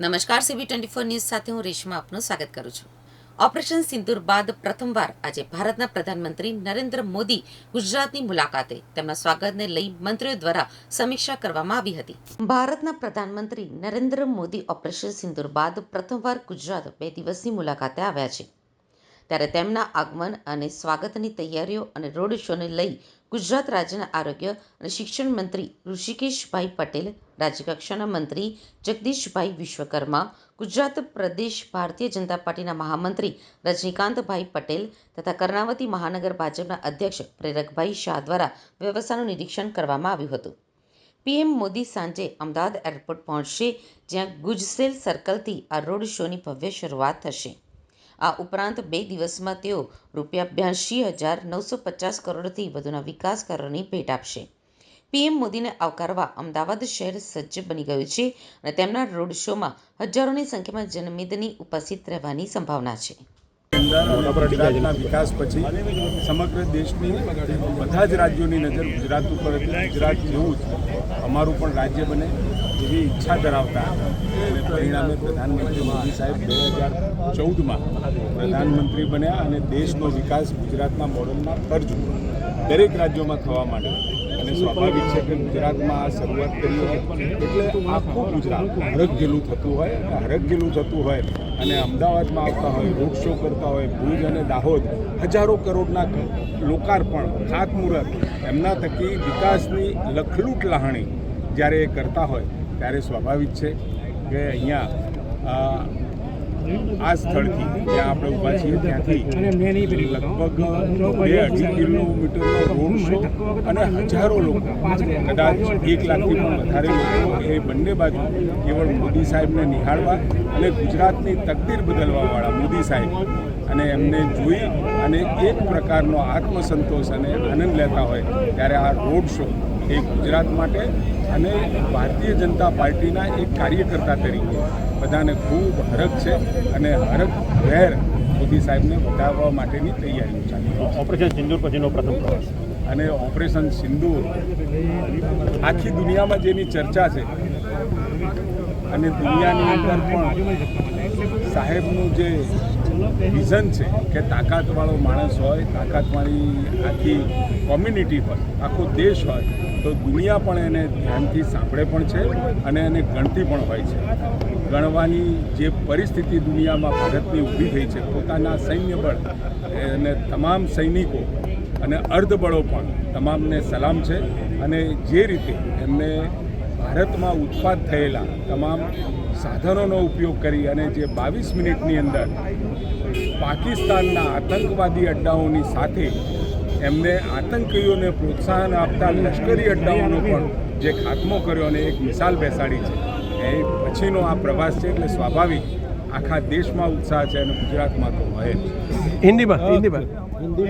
નમસ્કાર, CB twenty four news સાથે હું રેશમા આપનું સ્વાગત કરું છું. ઓપરેશન સિંદુર બાદ પ્રથમવાર આજે ભારતના પ્રધાનમંત્રી નરેન્દ્ર મોદી ગુજરાતની મુલાકાતે તેમના સ્વાગતને લઈ મંત્રીઓ દ્વારા સમીક્ષા કરવામાં આવી હતી. ભારતના પ્રધાનમંત્રી નરેન્દ્ર મોદી ઓપરેશન સિંદુર બાદ પ્રથમવાર ગુજરાત બે દિવસની મુલાકાતે આવ્યા છે. ત્યારે તેમના આગમન અને સ્વાગતની તૈયારીઓ અને રોડ શોને લઈ ગુજરાત રાજ્યના આરોગ્ય અને શિક્ષણ મંત્રી ઋષિકેશભાઈ પટેલ, રાજ્યકક્ષાના મંત્રી જગદીશભાઈ વિશ્વકર્મા, ગુજરાત પ્રદેશ ભારતીય જનતા પાર્ટીના મહામંત્રી રજનીકાંતભાઈ પટેલ તથા કર્ણાવતી મહાનગર ભાજપના અધ્યક્ષ પ્રેરકભાઈ શાહ દ્વારા વ્યવસ્થાનું નિરીક્ષણ કરવામાં આવ્યું હતું. પીએમ મોદી સાંજે અમદાવાદ એરપોર્ટ પહોંચશે, જ્યાં ગુજસેલ સર્કલથી આ રોડ શોની ભવ્ય શરૂઆત થશે. આ ઉપરાંત બે દિવસમાં તેઓ રૂપિયા બ્યાસી હજાર નવસો પચાસ કરોડથી વધુના વિકાસ કાર્યોની ભેટ આપશે. પીએમ મોદીને આવકારવા અમદાવાદ શહેર સજ્જ બની ગયું છે અને તેમના રોડ શોમાં હજારોની સંખ્યામાં જનમેદની ઉપસ્થિત રહેવાની સંભાવના છે. વિકાસ પછી સમગ્ર દેશની બધા જ રાજ્યોની નજર ગુજરાત ઉપર હતી. ગુજરાત જેવું જ અમારું પણ રાજ્ય બને. એવી ઈચ્છા ધરાવતા અને પરિણામે પ્રધાનમંત્રી મોદી સાહેબ બે હજાર ચૌદમાં પ્રધાનમંત્રી બન્યા અને દેશનો વિકાસ ગુજરાતના મોડલના તર્જ દરેક રાજ્યોમાં થવા માંડ્યો. અને સ્વાભાવિક છે કે ગુજરાતમાં આ શરૂઆત કરી હોય એટલે આખું ગુજરાત હરખઘેલું થતું હોય, અને હરખઘેલું થતું હોય અને અમદાવાદમાં આવતા હોય, રોડ શો કરતા હોય, ભુજ અને દાહોદ, હજારો કરોડના લોકાર્પણ, ખાતમુહૂર્ત, એમના થકી વિકાસની લખલૂટ લહાણી જ્યારે એ કરતા હોય ત્યારે સ્વાભાવિક છે કે અહીંયા, આ સ્થળથી જ્યાં આપણે ઊભા છીએ ત્યાંથી લગભગ બે અઢી કિલોમીટરનો રોડ શો અને હજારો લોકો, કદાચ એક લાખથી પણ વધારે લોકો એ બંને બાજુ કેવળ મોદી સાહેબને નિહાળવા અને ગુજરાતની તકદીર બદલવાવાળા મોદી સાહેબ અને એમને જોઈ અને એક પ્રકારનો આત્મસંતોષ અને આનંદ લેતા હોય ત્યારે આ રોડ શો એ ગુજરાત માટે અને ભારતીય જનતા પાર્ટીના એક કાર્યકર્તા તરીકે. બધાને ખૂબ હરખ છે અને હરખ વેર મોદી સાહેબને વધારવા માટેની તૈયારીઓ ચાલી ઓપરેશન સિંદૂર પછીનો પ્રથમ પ્રવાસ. અને ઓપરેશન સિંદૂર. આખી દુનિયામાં જેની ચર્ચા છે અને દુનિયાની અંદર પણ સાહેબનું જે વિઝન છે કે તાકાતવાળો માણસ હોય, તાકાતવાળી આખી કોમ્યુનિટી હોય, આખો દેશ હોય, તો દુનિયા પણ એને ધ્યાનથી સાંભળે પણ છે અને એને ગણતી પણ હોય છે. ગણવાની જે પરિસ્થિતિ દુનિયામાં ભારતની ઊભી થઈ છે, પોતાના સૈન્ય બળ અને તમામ સૈનિકો અને અર્ધબળો પણ તમામને સલામ છે અને જે રીતે એમને ભારતમાં ઉત્પાદ થયેલા તમામ સાધનોનો ઉપયોગ કરી અને જે બાવીસ મિનિટની અંદર પાકિસ્તાનના આતંકવાદી અડ્ડાઓની સાથે એમને આતંકીઓને પ્રોત્સાહન આપતા લશ્કરી અડ્ડાઓનો પણ જે ખાત્મો કર્યો અને એક મિસાલ બેસાડી છે. એ પછીનો આ પ્રવાસ છે એટલે સ્વાભાવિક આખા દેશમાં ઉત્સાહ છે અને ગુજરાતમાં તો હોય હિન્દીમાં હિન્દીમાં.